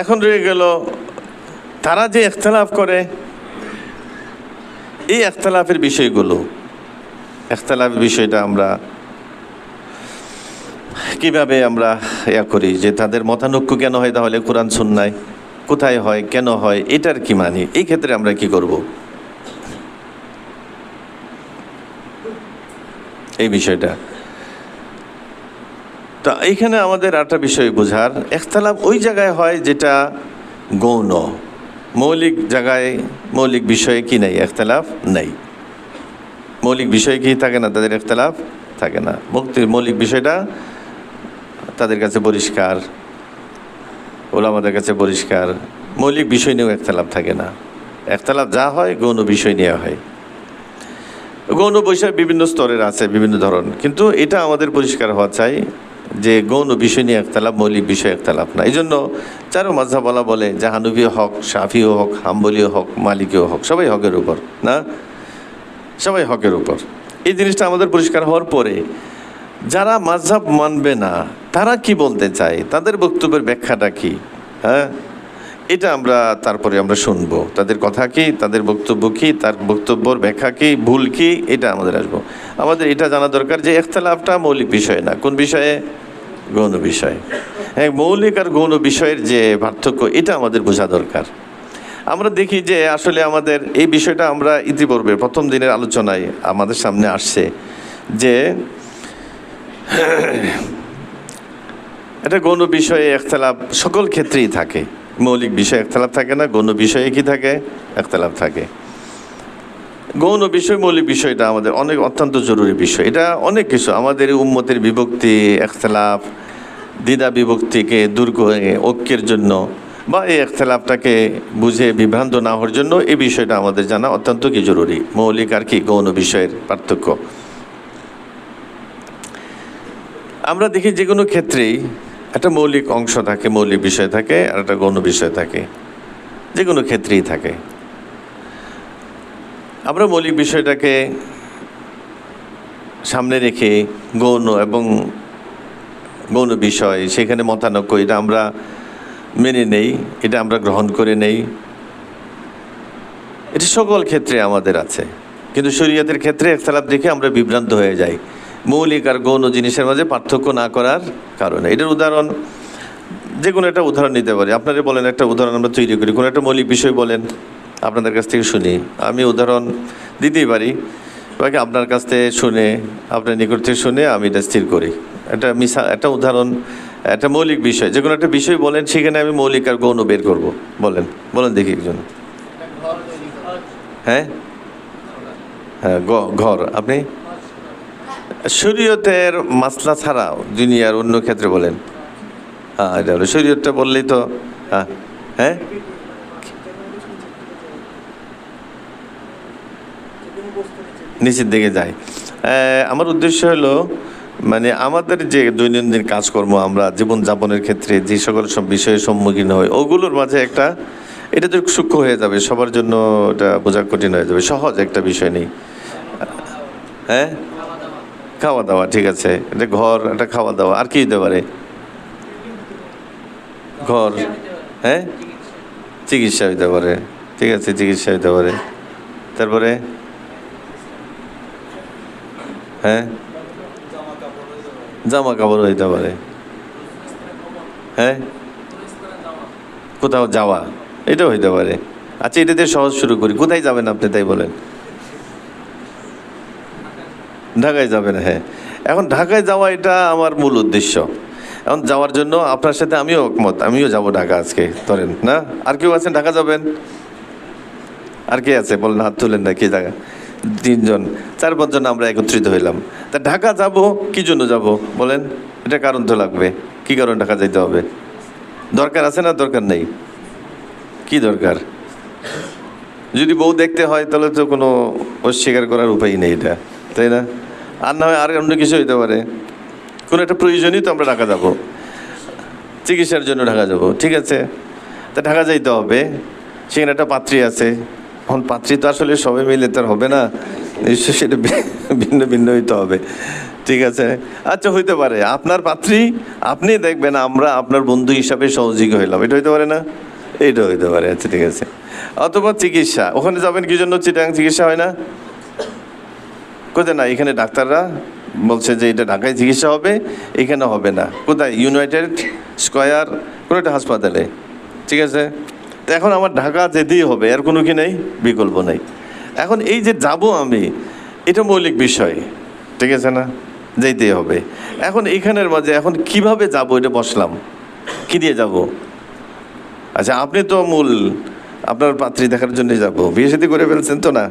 এখন রয়ে গেল, তারা যে এখতলাফ করে, এই এখতলাফের বিষয়গুলো। এখতলাফের বিষয়টা আমরা কীভাবে আমরা ইয়া করি, যে তাদের মতানৈক্য কেন হয় তাহলে কোরআন সুন্নায়? কোথায় হয়, কেন হয়, এটার কি মানি? এই ক্ষেত্রে আমরা কি করব? এই বিষয়টা। তা এইখানে আমাদের একটা বিষয় বোঝার। একতলাপ ওই জায়গায় হয় যেটা গৌণ। মৌলিক জায়গায় মৌলিক বিষয়ে কি নেই? একতলাফ নেই। মৌলিক বিষয়ে কি থাকে না? তাদের একতলাফ থাকে না। মুক্তির মৌলিক বিষয়টা তাদের কাছে পরিষ্কার। ওলামাদের কাছে পরিষ্কার। মৌলিক বিষয় নিয়েও একতলাফ থাকে না। একতলাফ যা হয়, গৌণ বিষয় নিয়ে হয়। গৌণ বিষয় বিভিন্ন স্তরের আছে, বিভিন্ন ধরন কিন্তু এটা আমাদের পরিষ্কার হওয়া চাই। যে গৌণ বিষয় নিয়ে একতালাপ, মৌলিক বিষয় একতলাপ না। এই জন্য চারো মাঝাবলা বলে জাহানুবীয় হক সাফিও হক হাম্বলিও হক, মালিকীয় হক, সবাই হকের উপর, না? সবাই হকের উপর। এই জিনিসটা আমাদের পরিষ্কার হওয়ার পরে যারা মাঝহাব মানবে না, তারা কি বলতে চায়? তাদের বক্তব্যের ব্যাখ্যাটা কি? হ্যাঁ? এটা আমরা তারপরে আমরা শুনব। তাদের কথা কি, তাদের বক্তব্য কি, তার বক্তব্যর ব্যাখ্যা কি, ভুল কি, এটা আমাদের আসব। আমাদের এটা জানা দরকার যে এখতলাফটা মৌলিক বিষয় না। কোন বিষয়ে? গৌণ বিষয়। হ্যাঁ মৌলিক আর গৌণ বিষয়ের যে পার্থক্য, এটা আমাদের বোঝা দরকার। আমরা দেখি যে আসলে আমাদের এই বিষয়টা আমরা ইতিপূর্বে প্রথম দিনের আলোচনায় আমাদের সামনে আসছে যে এটা গৌণ বিষয়ে একতলাপ সকল ক্ষেত্রেই থাকে। মৌলিক বিষয়ে একতলাপ থাকে না, গৌণ বিষয়ে কি থাকে? একতলাপ থাকে। গৌণ বিষয়, মৌলিক বিষয়টা আমাদের অনেক অত্যন্ত জরুরি বিষয়। এটা অনেক কিছু। আমাদের উম্মতের বিভক্তি একতলাপ দ্বিধা বিভক্তিকে দূর করে ঐক্যের জন্য বা এই একতলাপটাকে বুঝে বিভ্রান্ত না হওয়ার জন্য এই বিষয়টা আমাদের জানা অত্যন্ত কি জরুরি। মৌলিক আর কি গৌণ বিষয়ের পার্থক্য। আমরা দেখি যে কোনো ক্ষেত্রেই একটা মৌলিক অংশ থাকে, মৌলিক বিষয় থাকে আর একটা গৌণ বিষয় থাকে। যে কোনো ক্ষেত্রেই থাকে। আমরা মৌলিক বিষয়টাকে সামনে রেখে গৌণ এবং গৌণ বিষয়, সেখানে মতানক্য, এটা আমরা মেনে নেই, এটা আমরা গ্রহণ করে নেই। এটা সকল ক্ষেত্রে আমাদের আছে। কিন্তু শরীয়তের ক্ষেত্রে একতলাপ দেখে আমরা বিভ্রান্ত হয়ে যাই। মৌলিক আর গৌণ জিনিসের মাঝে পার্থক্য না করার কারণে। এটার উদাহরণ যে কোনো একটা উদাহরণ নিতে পারি। আপনারা বলেন একটা উদাহরণ আমরা তৈরি করি। কোনো একটা মৌলিক বিষয় বলেন আপনাদের কাছ থেকে শুনি। আমি উদাহরণ দিতেই পারি। বাকি আপনার কাছ থেকে শুনে আপনার নিকট থেকে শুনে আমি এটা স্থির করি। একটা মিশা একটা উদাহরণ একটা মৌলিক বিষয়। যে কোনো একটা বিষয় বলেন সেখানে আমি মৌলিক আর গৌণ বের করব। বলেন বলেন দেখি একজন। হ্যাঁ? হ্যাঁ ঘর। আপনি? শরীয়তের মাসলা ছাড়াও দুনিয়ার অন্য ক্ষেত্রে বলেন। হ্যাঁ এটা হলো শরীয়তটা বললেই তো হ্যাঁ হ্যাঁ? নিচের দিকে যায় আমার উদ্দেশ্য হলো মানে আমাদের যে দৈনন্দিন কাজকর্ম আমরা জীবনযাপনের ক্ষেত্রে যে সকল সব বিষয়ের সম্মুখীন হই, ওগুলোর মাঝে একটা, এটা তো সূক্ষ্ম হয়ে যাবে, সবার জন্য এটা বোঝা কঠিন হয়ে যাবে, সহজ একটা বিষয় নেই। হ্যাঁ? খাওয়া দাওয়া ঠিক আছে? এটা ঘর এটা খাওয়া দাওয়া আর কি হতে পারে? ঘর হ্যাঁ? চিকিৎসা হইতে পারে, ঠিক আছে, চিকিৎসা হইতে পারে। তারপরে? হ্যাঁ? জামা কাপড় হইতে পারে। হ্যাঁ? কোথাও যাওয়া, এটাও হইতে পারে। আচ্ছা এটা দিয়ে সহজ শুরু করি। কোথায় যাবেন আপনি, তাই বলেন? ঢাকায় যাবেন হ্যাঁ। এখন ঢাকায় যাওয়া এটা আমার মূল উদ্দেশ্য। এখন যাওয়ার জন্য আপনার সাথে আমিও একমত, আমিও যাব ঢাকা আজকে, ধরেন, না? আর কেউ আছেন? ঢাকা যাবেন? আর কে আছে? বলেন, হাত তুলেন না, কে জায়গা? তিনজন, চার পাঁচজন আমরা একত্রিত হইলাম। তা ঢাকা যাব, কি জন্য যাব? বলেন, এটা কারণ তো লাগবে? কি কারণ ঢাকা যাইতে হবে? দরকার আছে না দরকার নেই? কি দরকার? যদি বউ দেখতে হয়, তাহলে তো কোনো অস্বীকার করার উপায় নেই এটা, তাই না? আর না হয় আর অন্য কিছু হইতে পারে। কোনো একটা প্রয়োজনই তো আমরা ঢাকা যাব। চিকিৎসার জন্য ঢাকা যাব, ঠিক আছে? তা ঢাকা যাইতে হবে। সেখানে একটা পাত্রী আছে। এখন পাত্রী তো আসলে সবাই মিলে তো আর হবে না। নিশ্চয়ই সেটা ভিন্ন ভিন্ন হইতে হবে। ঠিক আছে? আচ্ছা হইতে পারে। আপনার পাত্রী, আপনি দেখবেন আমরা আপনার বন্ধু হিসাবে সহযোগী হইলাম। এটা হইতে পারে না? এইটা হইতে পারে। আচ্ছা ঠিক আছে। অথবা চিকিৎসা। ওখানে যাবেন কি জন্য? চিটাং চিকিৎসা হয় না? কোথায় না, এখানে ডাক্তাররা বলছে যে এটা ঢাকায় চিকিৎসা হবে, এখানে হবে না। কোথায়? ইউনাইটেড স্কয়ার কোনো একটা হাসপাতালে। ঠিক আছে? তো এখন আমার ঢাকা যেতেই হবে, এর কোনো কি নেই? বিকল্প নেই। এখন এই যে যাব আমি, এটা মৌলিক বিষয়। ঠিক আছে না? যেতেই হবে। এখন এখানের মাঝে এখন কীভাবে যাব, এটা বসলাম। কি দিয়ে যাব? আচ্ছা আপনি তো মূল, আপনার পাত্রী দেখার জন্যই যাব। বিয়ে সাথে করে ফেলছেন তো না?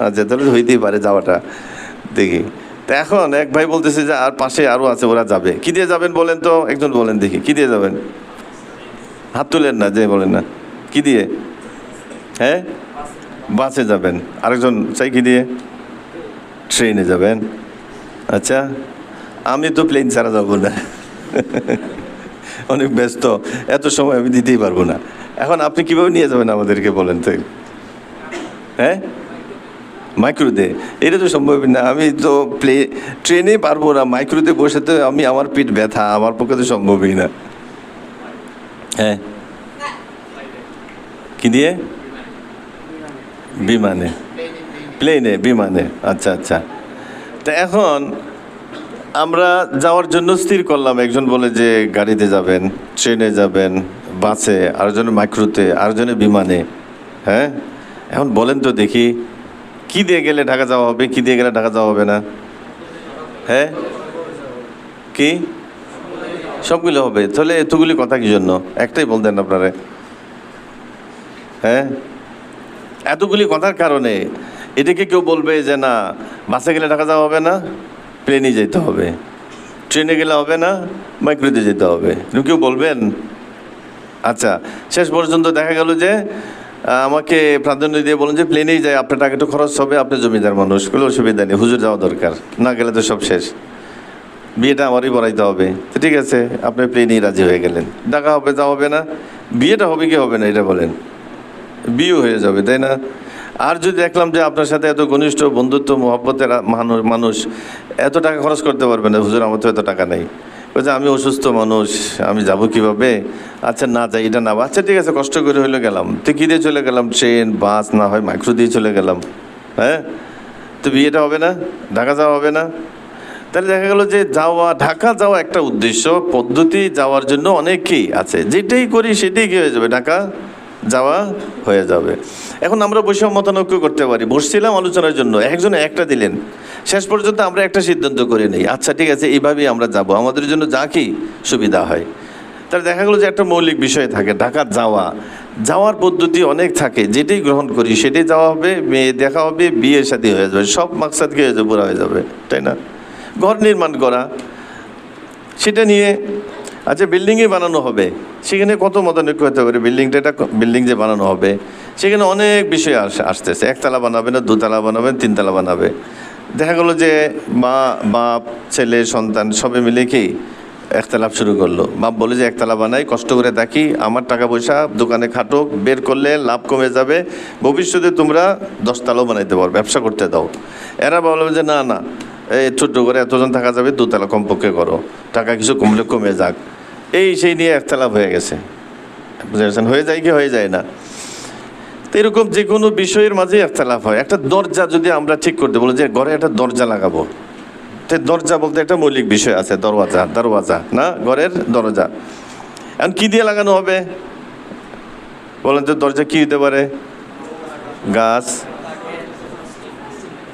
আচ্ছা তাহলে হইতেই পারে যাওয়াটা। দেখি। তা এখন এক ভাই বলতেছে যে আর পাশে আরও আছে, ওরা যাবে। কি দিয়ে যাবেন বলেন তো? একজন বলেন দেখি। কী দিয়ে যাবেন? হাত তুলেন না, যে বলেন না। কী দিয়ে? হ্যাঁ? বাসে যাবেন। আরেকজন চাই কি দিয়ে? ট্রেনে যাবেন। আচ্ছা। আমি তো প্লেন ছাড়া যাব না। অনেক ব্যস্ত। এত সময় আমি দিতেই পারব না। এখন আপনি কীভাবে নিয়ে যাবেন আমাদেরকে বলেন তো? হ্যাঁ? মাইক্রোতে। এটা তো সম্ভব না। আমি তো প্লে, ট্রেনে পারব না। মাইক্রোতে বসে তো আমি আমার পিঠ ব্যথা। আমার পক্ষে তো সম্ভবই না। হ্যাঁ। কি দিয়ে? বিমানে। প্লেনে, বিমানে। আচ্ছা আচ্ছা। তা এখন আমরা যাওয়ার জন্য স্থির করলাম। একজন বলে যে গাড়িতে যাবেন, ট্রেনে যাবেন, বাসে, আরেকজনে মাইক্রোতে, আরেকজনে বিমানে। হ্যাঁ? এখন বলেন তো দেখি কি দিয়ে গেলে ঢাকা যাওয়া হবে, কি দিয়ে গেলে ঢাকা যাওয়া হবে না? হ্যাঁ? কি? সবগুলো হবে। তাহলে এতগুলি কথা কি জন্য? একটাই বলতেন আপনারা। হ্যাঁ? এতগুলি কথার কারণে এটাকে কেউ বলবে যে, না, বাসে গেলে ঢাকা যাওয়া হবে না প্লেনে যেতে হবে। ট্রেনে গেলে হবে না, মাইক্রোতে যেতে হবে। কেউ বলবেন? আচ্ছা শেষ পর্যন্ত দেখা গেল যে আমাকে প্রাধান্য দিয়ে বলুন যে প্লেনেই যায়, আপনার টাকা একটু খরচ হবে, আপনি জমিদার মানুষ, কোনো অসুবিধা নেই, হুজুর যাওয়া দরকার, না গেলে তো সব শেষ। বিয়েটা আমারই বড়াইতে হবে। তো ঠিক আছে, আপনি প্লেনেই রাজি হয়ে গেলেন। টাকা হবে যাওয়া হবে না, বিয়েটা হবে কি হবে না, এটা বলেন। বিয়ে হয়ে যাবে, তাই না? আর যদি দেখলাম যে আপনার সাথে এত ঘনিষ্ঠ বন্ধুত্ব, মহব্বতের মানুষ, এত টাকা খরচ করতে পারবে না, হুজুর, আমার তো এত টাকা নেই। বলছে আমি অসুস্থ মানুষ, আমি যাব কীভাবে? আচ্ছা না যাই, এটা না আচ্ছা ঠিক আছে, কষ্ট করে হইলে গেলাম। তো কী দিয়ে চলে গেলাম? ট্রেন, বাস, না হয় মাইক্রো দিয়ে চলে গেলাম। হ্যাঁ? তো বিয়েটা হবে না? ঢাকা যাওয়া হবে না? তাহলে দেখা গেল যে যাওয়া, ঢাকা যাওয়া একটা উদ্দেশ্য, পদ্ধতি যাওয়ার জন্য অনেকেই আছে। যেটাই করি সেটাই কী হয়ে যাবে? ঢাকা যাওয়া হয়ে যাবে। এখন আমরা বসে মতানৈক্য করতে পারি। বসছিলাম আলোচনার জন্য, একজন একটা দিলেন। শেষ পর্যন্ত আমরা একটা সিদ্ধান্ত করে নিই। আচ্ছা ঠিক আছে, এইভাবেই আমরা যাব। আমাদের জন্য যা কি সুবিধা হয়। তাহলে দেখা গেলো যে একটা মৌলিক বিষয় থাকে ঢাকা যাওয়া। যাওয়ার পদ্ধতি অনেক থাকে। যেটাই গ্রহণ করি, সেটাই যাওয়া হবে, মেয়ে দেখা হবে বিয়ের সাথে হয়ে যাবে। সব মাকসাদ কি হয়ে যাবে? পুরা হয়ে যাবে, তাই না? ঘর নির্মাণ করা, সেটা নিয়ে আচ্ছা বিল্ডিংই বানানো হবে। সেখানে কত মতানৈক্য হতে পারে বিল্ডিংটা, এটা বিল্ডিং যে বানানো হবে, সেখানে অনেক বিষয় আস, আসতেছে। একতলা বানাবে না, দুতলা বানাবে তিনতলা বানাবে। দেখা গেলো যে মা, বাপ, ছেলে, সন্তান সবে মিলে কি একতলাপ শুরু করল। বাপ বলে যে একতলা বানাই কষ্ট করে দেখি, আমার টাকা পয়সা দোকানে খাটো বের করলে লাভ কমে যাবে, ভবিষ্যতে তোমরা দশতলাও বানাইতে পারো, ব্যবসা করতে দাও। এরা বলবে যে, না না, এই ছোট্ট করে এতজন থাকা যাবে, দোতলা কমপক্ষে করো, টাকা কিছু কমলে কমে যাক। এই সেই নিয়ে একতলাপ হয়ে গেছে। বুঝতে হয়ে যায় কি, হয়ে যায় না। এরকম যে কোনো বিষয়ের মাঝে একতলাপ হয়। একটা দরজা যদি আমরা ঠিক করতে বলি যে ঘরে একটা দরজা লাগাবো। তো দরজা বলতে একটা মৌলিক বিষয় আছে, দরওয়াজা দরওয়াজা, না? ঘরের দরজা। এখন কি দিয়ে লাগানো হবে? বলেন তো দরজা কি হতে পারে? গাছ।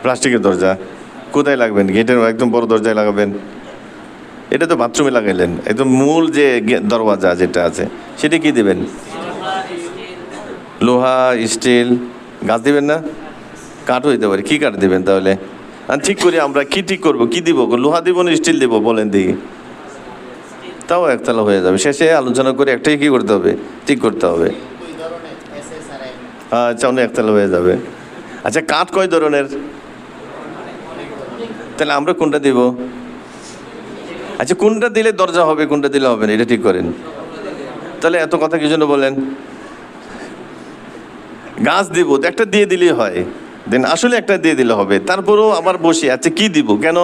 প্লাস্টিকের দরজা। কোথায় লাগবেন? গেটের একদম বড় দরজায় লাগাবেন। এটা তো বাথরুমে লাগাইলেন। একদম মূল যে দরওয়াজা যেটা আছে, সেটা কি দিবেন? লোহা, স্টিল, গাছ দিবেন না? কাঠ হইতে পারে, কি কাঠ দিবেন তাহলে? আর ঠিক করি আমরা, কি ঠিক করব, কি দিব? লোহা দিব না, স্টিল দিব, বলেন দেখি। তাও একতলা হয়ে যাবে। শেষে আলোচনা করে একটাই কি করতে হবে? ঠিক করতে হবে। দুই আচ্ছা অনেক একতলা হয়ে যাবে। আচ্ছা কাঠ কয় ধরনের? তাহলে আমরা কোনটা দিব? আচ্ছা কোনটা দিলে দরজা হবে, কোনটা দিলে হবে না, এটা ঠিক করেন। তাহলে এত কথা কি জন্য বলেন? গাছ দিব একটা দিয়ে দিলেই হয়। দেন আসলে একটা দিয়ে দিলে হবে। তারপরেও আবার বসে আছে কি দিব? কেন?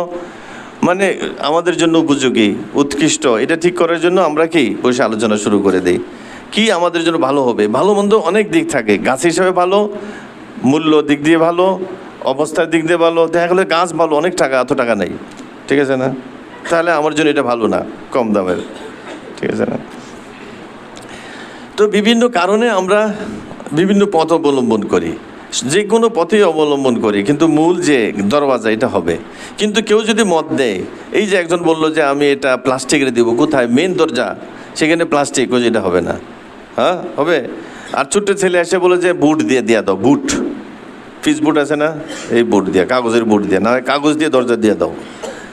মানে আমাদের জন্য উপযোগী, উৎকৃষ্ট, এটা ঠিক করার জন্য আমরা কি বসে আলোচনা শুরু করে দিই। কি আমাদের জন্য ভালো হবে? ভালো মন্দ অনেক দিক থাকে। গাছ হিসাবে ভালো, মূল্য দিক দিয়ে ভালো, অবস্থার দিক দিয়ে ভালো। দেখা গেলে গাছ ভালো, অনেক টাকা, এত টাকা নেই। ঠিক আছে না? তাহলে আমার জন্য এটা ভালো না, কম দামের। ঠিক আছে না? তো বিভিন্ন কারণে আমরা বিভিন্ন পথ অবলম্বন করি। যে কোনো পথেই অবলম্বন করি, কিন্তু মূল যে দরওয়াজা, এটা হবে। কিন্তু কেউ যদি মত দেয়, এই যে একজন বলল যে আমি এটা প্লাস্টিকের দিব, কোথায়? মেন দরজা, সেখানে প্লাস্টিক ওই যেটা হবে না। হ্যাঁ হবে? আর ছোট্ট ছেলে এসে বলে যে, বুট দিয়ে দিয়া দাও, বুট। ফিস বুট আছে না? এই বুট দিয়ে, কাগজের বুট দিয়ে, না কাগজ দিয়ে দরজা দিয়ে দাও।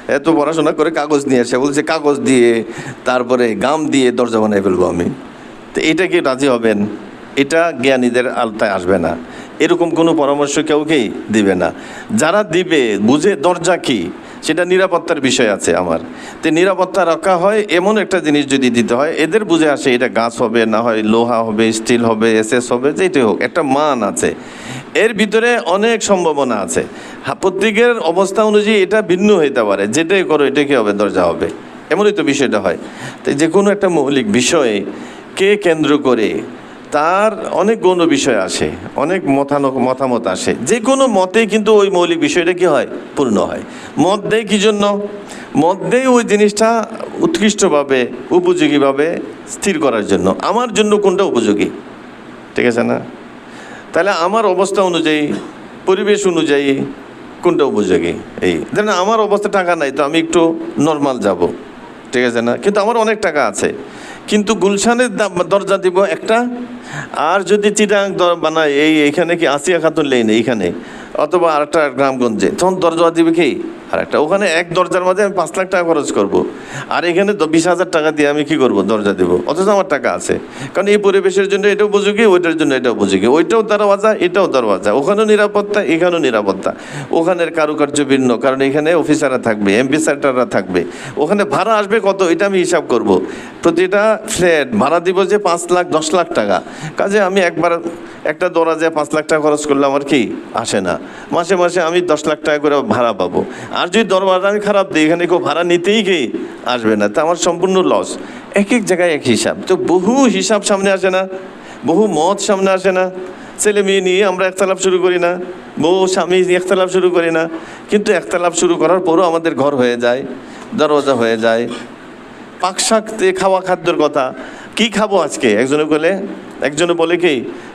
এত পড়াশোনা করে কাগজ নিয়ে আসে বলছে, কাগজ দিয়ে, তারপরে গাম দিয়ে দরজা বানাই ফেলব আমি। তো এটা কি রাজি হবেন? এটা জ্ঞানীদের আলতায় আসবে না। এরকম কোনো পরামর্শ কেউকেই দিবে না? যারা দিবে, বুঝে দরজা কি? সেটা নিরাপত্তার বিষয় আছে আমার। তো নিরাপত্তা রাখা হয়, এমন একটা জিনিস যদি দিতে হয়, এদের বুঝে আসে এটা গাছ হবে, না হয় লোহা হবে, স্টিল হবে, এসএস হবে যেটাই হোক, একটা মান আছে। এর ভিতরে অনেক সম্ভাবনা আছে। প্রত্যেকের অবস্থা অনুযায়ী এটা ভিন্ন হইতে পারে। যেটাই করো এটা কি হবে, দরজা হবে। এমনই তো বিষয়টা হয়। তো যে কোনো একটা মৌলিক বিষয়ে কে কেন্দ্র করে তার অনেক গৌণ বিষয় আসে, অনেক মতানো, মতামত আসে। যে কোনো মতে কিন্তু ওই মৌলিক বিষয়টা কি হয়? পূর্ণ হয়। মত দেয় কি জন্য? মত দেয় ওই জিনিসটা উৎকৃষ্টভাবে, উপযোগীভাবে স্থির করার জন্য। আমার জন্য কোনটা উপযোগী? ঠিক আছে না? তাহলে আমার অবস্থা অনুযায়ী, পরিবেশ অনুযায়ী কোনটা উপযোগী? এই, ধরেন আমার অবস্থা টাকা নাই, তো আমি একটু নর্মাল যাব। ঠিক আছে না? কিন্তু আমার অনেক টাকা আছে। কিন্তু গুলশানের দরজা দিব একটা, আর যদি চিটাং বানায়, এই এখানে কি আসিয়া খাতুন লেন এইখানে অথবা আরেকটা গ্রামগঞ্জে। তখন দরজা দিবে কি? আর একটা ওখানে এক দরজার মাঝে আমি পাঁচ লাখ টাকা খরচ করব। আর এখানে বিশ হাজার টাকা দিয়ে আমি কি করব? দরজা দেব। অথচ আমার টাকা আছে। কারণ এই পরিবেশের জন্য এটা উপযোগী, ওইটার জন্য এটা উপযোগী। ওইটাও দরওয়াজা, এটাও দরওয়াজা। ওখানেও নিরাপত্তা, এখানেও নিরাপত্তা। ওখানের কারুকার্য ভিন্ন, কারণ এখানে অফিসাররা থাকবে, এমপি সেন্টাররা থাকবে। ওখানে ভাড়া আসবে কত, এটা আমি হিসাব করব। প্রতিটা ফ্ল্যাট ভাড়া দিব যে পাঁচ লাখ, দশ লাখ টাকা। কাজে আমি একবার একটা দরজায় পাঁচ লাখ টাকা খরচ করলে আমার কি? আসে না। মাসে মাসে আমি দশ লাখ টাকা করে ভাড়া পাবো। আর যদি দরবারটা আমি খারাপ দিই এখানে কেউ ভাড়া নিতেই কি আসবে না, তা আমার সম্পূর্ণ লস। এক এক জায়গায় এক হিসাব। তো বহু হিসাব সামনে আসে না, বহু মত সামনে আসে না। ছেলে মেয়ে নিয়ে আমরা একতলাপ শুরু করি না, বউ স্বামী একতলাপ শুরু করি না। কিন্তু একতলাপ শুরু করার পরও আমাদের ঘর হয়ে যায়, দরওয়াজা হয়ে যায়। পাক শাক দিয়ে খাওয়া খাদ্যর কথা। কি খাব আজকে? একজনে বলে একজনে বলে কি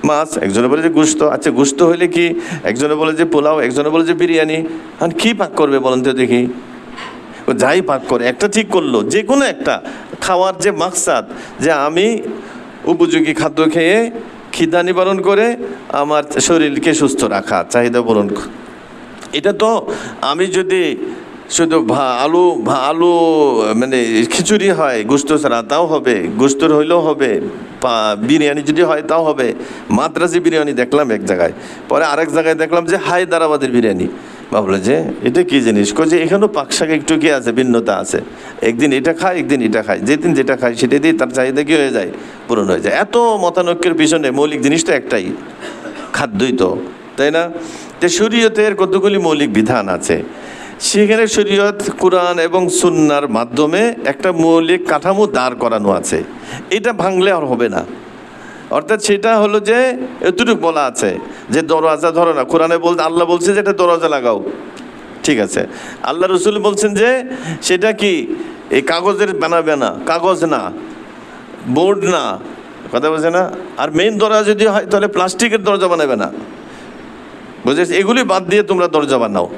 মাছ, একজনে বলে যে গুস্ত আচ্ছা গুস্ত হইলে কি? একজনে বলে যে পোলাও, একজনে বলে যে বিরিয়ানি। এখন কি পাক করবে বলেন তো দেখি। ও যাই পাক করে, একটা ঠিক করল, যে কোনো একটা। খাওয়ার যে মাকসাদ, যে আমি উপযোগী খাদ্য খেয়ে খিদা নিবারণ করে আমার শরীরকে সুস্থ রাখা, চাহিদা পূরণ এটা তো আমি যদি শুধু আলু আলু মানে খিচুড়ি হয়, গোস্ত ছাড়া তাও হবে গোস্তর হইলেও হবে বিরিয়ানি যদি হয় তাও হবে। মাদ্রাসি বিরিয়ানি দেখলাম এক জায়গায়, পরে আরেক জায়গায় দেখলাম যে হায়দ্রাবাদের বিরিয়ানি। ভাবলো যে, এটা কি জিনিস? যে, এখানেও পাক শাক একটু কি আছে, ভিন্নতা আছে। একদিন এটা খায়, একদিন এটা খায়। যেদিন যেটা খায়, সেটা দিয়ে তার চাহিদা কি হয়ে যায়? পূরণ হয়ে যায়। এত মতানৈক্যের পিছনে মৌলিক জিনিসটা একটাই, খাদ্যই তো, তাই না? যে শরীয়তের কতগুলি মৌলিক বিধান আছে? সেখানে শরীয়ত, কোরআন এবং সুন্নার মাধ্যমে একটা মৌলিক কাঠামো দাঁড় করানো আছে। এটা ভাঙলে আর হবে না। অর্থাৎ সেটা হলো যে, এতটুকু বলা আছে যে দরওয়াজা ধরো না, কোরআনে বলতে আল্লাহ বলছে যে এটা দরওয়াজা লাগাও। ঠিক আছে। আল্লাহ রসুল বলছেন যে, সেটা কি, এই কাগজের বানাবে না কাগজ না, বোর্ড না, কথা বলছে না? আর মেইন দরজা যদি হয়, তাহলে প্লাস্টিকের দরজা বানাবে না। বুঝেছ, এগুলি বাদ দিয়ে তোমরা দরজা বানাও।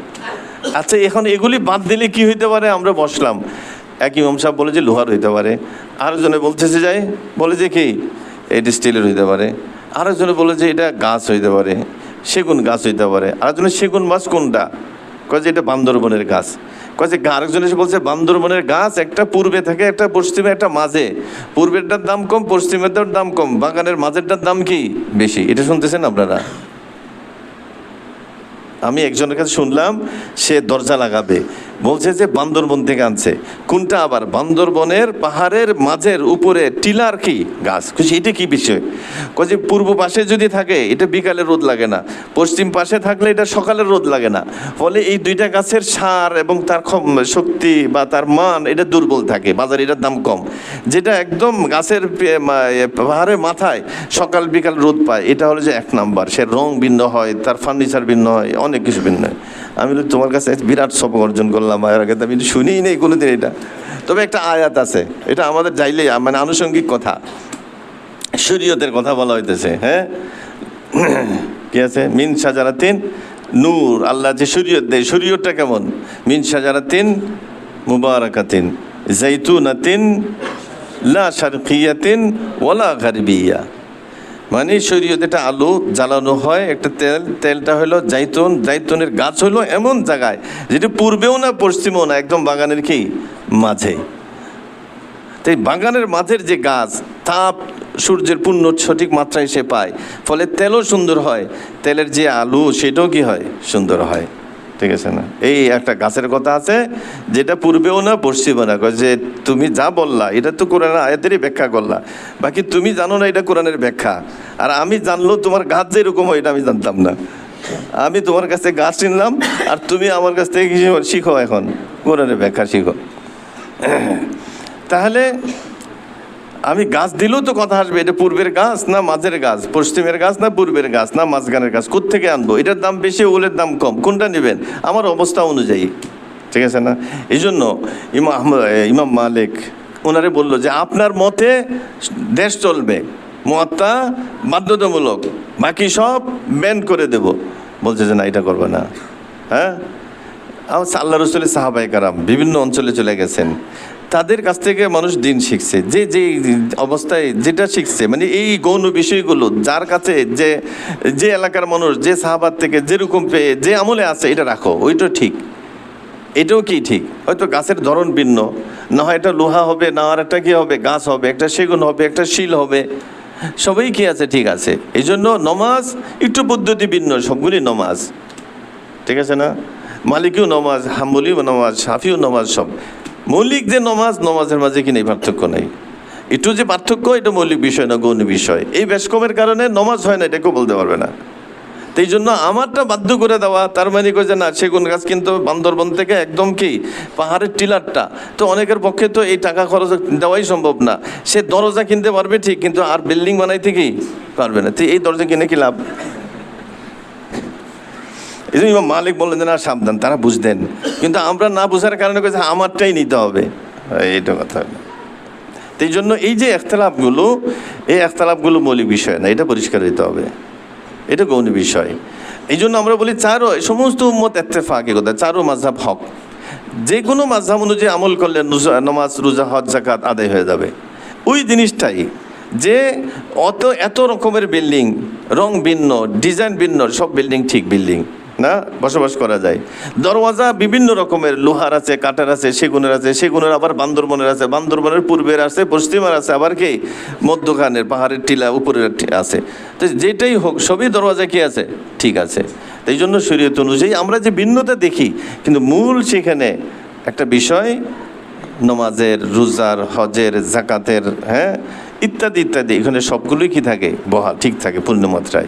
আচ্ছা এখন এগুলি বাদ দিলে কি হইতে পারে? আমরা বসলাম। এক ইমাম সাহেব বলে যে লোহার হইতে পারে। আরেকজনে বলতেছে যাই বলে যে কি? এটি স্টিলের হইতে পারে। আরেকজনে বলে যে এটা গাছ হইতে পারে। সেগুন গাছ হইতে পারে। আরেকজনে, সেগুন মাছ কোনটা? কয় যে এটা বান্দরবনের গাছ। কয় যে আরেকজন এসে বলছে, বান্দরবনের গাছ একটা পূর্বে থাকে, একটা পশ্চিমে, একটা মাঝে। পূর্বেরটার দাম কম, পশ্চিমেরটার দাম কম। বাগানের মাঝেরটার দাম কি? বেশি। এটা শুনতেছেন আপনারা? আমি একজনের কাছে শুনলাম সে দরজা লাগাবে। বলছে যে বান্দরবন থেকে আনছে। কোনটা আবার? বান্দরবনের পাহাড়ের মাঝের উপরে টিলার কি? গাছ। কইছি, এটা কি বিষয়? কয়ে পূর্ব পাশে যদি থাকে এটা বিকালে রোদ লাগে না। পশ্চিম পাশে থাকলে এটা সকালে রোদ লাগে না। ফলে এই দুইটা গাছের সার এবং তার শক্তি বা তার মান এটা দুর্বল থাকে। বাজারে এটার দাম কম। যেটা একদম গাছের পাহাড়ের মাথায় সকাল বিকাল রোদ পায় এটা হলো যে এক নাম্বার। সে রং ভিন্ন হয় তার ফার্নিচার ভিন্ন হয় অনেক কিছু ভিন্ন হয়। আমি তোমার কাছে বিরাট সব অর্জন করলাম এর আগে। আমি শুনিই নেই কোনোদিন এটা। তবে একটা আয়াত আছে, এটা আমাদের যাইলে মানে আনুষঙ্গিক কথা। শরীয়তের কথা বলা হইতেছে হ্যাঁ? কি আছে? মিন সাজারাতিন নূর। আল্লাহ যে শরীয়ত দেয়, শরীয়তটা কেমন? মিন সাজারাতিন মুবারাকাতিন, জাইতুনাতিন লা শারকিয়াতিন ওয়ালা গারবিয়া। মানে শরীয়ত এটা আলু জ্বালানো হয়, একটা তেল, তেলটা হলো জাইতুন, জাইতুনের গাছ হলো এমন জায়গায় যেটি পূর্বেও না, পশ্চিমেও না, একদম বাগানের কি? মাঝে। তাই বাগানের মাঝের যে গাছ, তাপ সূর্যের পূর্ণ সঠিক মাত্রায় সে পায়, ফলে তেলও সুন্দর হয়, তেলের যে আলু সেটাও কি হয়? সুন্দর হয়। ঠিক আছে না। এই একটা গাছের কথা আছে, যেটা পূর্বেও না, পশ্চিমেও না। যে, তুমি যা বললা, এটা তো কোরআন আয়াতেরই ব্যাখ্যা করলা। বাকি তুমি জানো না, এটা কোরআনের ব্যাখ্যা। আর আমি জানলো তোমার গাছ যে এরকম হয়, এটা আমি জানতাম না। আমি তোমার কাছ থেকে গাছ নিলাম আর তুমি আমার কাছ থেকে শিখো এখন। কোরআনের ব্যাখ্যা শিখো। তাহলে আমি গাছ দিলেও তো কথা আসবে, এটা পূর্বের গাছ না মাঝের গাছ? পশ্চিমের গাছ না পূর্বের গাছ না মাঝখানের গাছ? কোথেকে আনব? এটার দাম বেশি, ওগুলোর দাম কম। কোনটা নেবেন? আমার অবস্থা অনুযায়ী। ঠিক আছে না? এই জন্য ইমাম ইমাম মালিক ওনারে বলল যে, আপনার মতে দেশ চলবে। মতটা বাধ্যতামূলক। বাকি সব ব্যান করে দেব। বলছে যে, না, এটা করবে না। হ্যাঁ? আমার রসুলের সাহাবাই কারাম বিভিন্ন অঞ্চলে চলে গেছেন। তাদের কাছ থেকে মানুষ দিন শিখছে, যে যে অবস্থায় যেটা শিখছে মানে এই গৌণ বিষয়গুলো, যার কাছে যে যে এলাকার মানুষ, যে সাহাবাদ থেকে যেরকম পেয়ে, যে আমলে আছে, এটা রাখো, ওইটা ঠিক। এটাও কি ঠিক? হয়তো গাছের ধরন ভিন্ন, না হয় এটা লোহা হবে, না আর একটা কী হবে? গাছ হবে, একটা সেগুন হবে, একটা শিল হবে। সবই কি আছে? ঠিক আছে। এই জন্য নমাজ একটু পদ্ধতি ভিন্ন, সবগুলি নমাজ। ঠিক আছে না? মালিকিও নমাজ, হাম্বলিও নমাজ, সাফিও নমাজ সব। মৌলিক যে নমাজ, নমাজের মাঝে কি নেই? পার্থক্য নেই। একটু যে পার্থক্য, এটা মৌলিক বিষয় না গৌণ বিষয়। এই ব্যাসকমের কারণে নমাজ হয় না এটাকেও বলতে পারবে না। এই জন্য আমারটা বাধ্য করে দেওয়া, তার মানে কই যে না, সেগুন গাছ কিন্তু বান্দরবন থেকে একদম কি পাহাড়ের টিলারটা। তো অনেকের পক্ষে তো এই টাকা খরচ দেওয়াই সম্ভব না। সে দরজা কিনতে পারবে ঠিক, কিন্তু আর বিল্ডিং বানাইতে কি পারবে না? তো এই দরজা কিনে কি লাভ? এই জন্য ইমাম মালিক বললেন যে, না, সাবধান, তারা বুঝতেন। কিন্তু আমরা না বোঝার কারণে কইছে, আমারটাই নিতে হবে। এইটা কথা। এই জন্য এই যে একতলাপগুলো এই একতলাপগুলো মৌলিক বিষয় না, এটা পরিষ্কার হইতে হবে। এটা গৌণ বিষয়। এই জন্য আমরা বলি, চারো সমস্ত উম্মত এত্তেফাক এ কথা, চারো মাঝহাব হক। যে কোনো মাঝহাব অনুযায়ী আমল করলে নামাজ, রোজা, হজ জাকাত আদায় হয়ে যাবে। ওই জিনিসটাই যে অত, এত রকমের বিল্ডিং, রং ভিন্ন, ডিজাইন ভিন্ন, সব বিল্ডিং ঠিক বিল্ডিং। না? বসবাস করা যায়। দরওয়াজা বিভিন্ন রকমের, লোহার আছে, কাঠের আছে, সেগুনের আছে, সেগুনের আবার বান্দরবনের আছে, বান্দরবনের পূর্বের আছে, পশ্চিমের আছে, আবার কি? মধ্যখানের পাহাড়ের টিলা উপরের আছে। তো যেটাই হোক, সবই দরওয়াজা কি আছে? ঠিক আছে। এই জন্য শরীয়ত অনুযায়ী আমরা যে ভিন্নতা দেখি, কিন্তু মূল সেখানে একটা বিষয়, নমাজের, রোজার, হজের, জাকাতের হ্যাঁ? ইত্যাদি ইত্যাদি, এখানে সবগুলোই কি থাকে? বহা, ঠিক থাকে, পূর্ণমাত্রায়।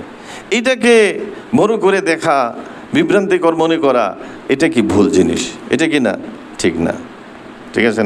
এটাকে বড় করে দেখা বিভ্রান্তিকর মনে করা এটা কি ভুল জিনিস? এটা কি না? ঠিক না। ঠিক আছে?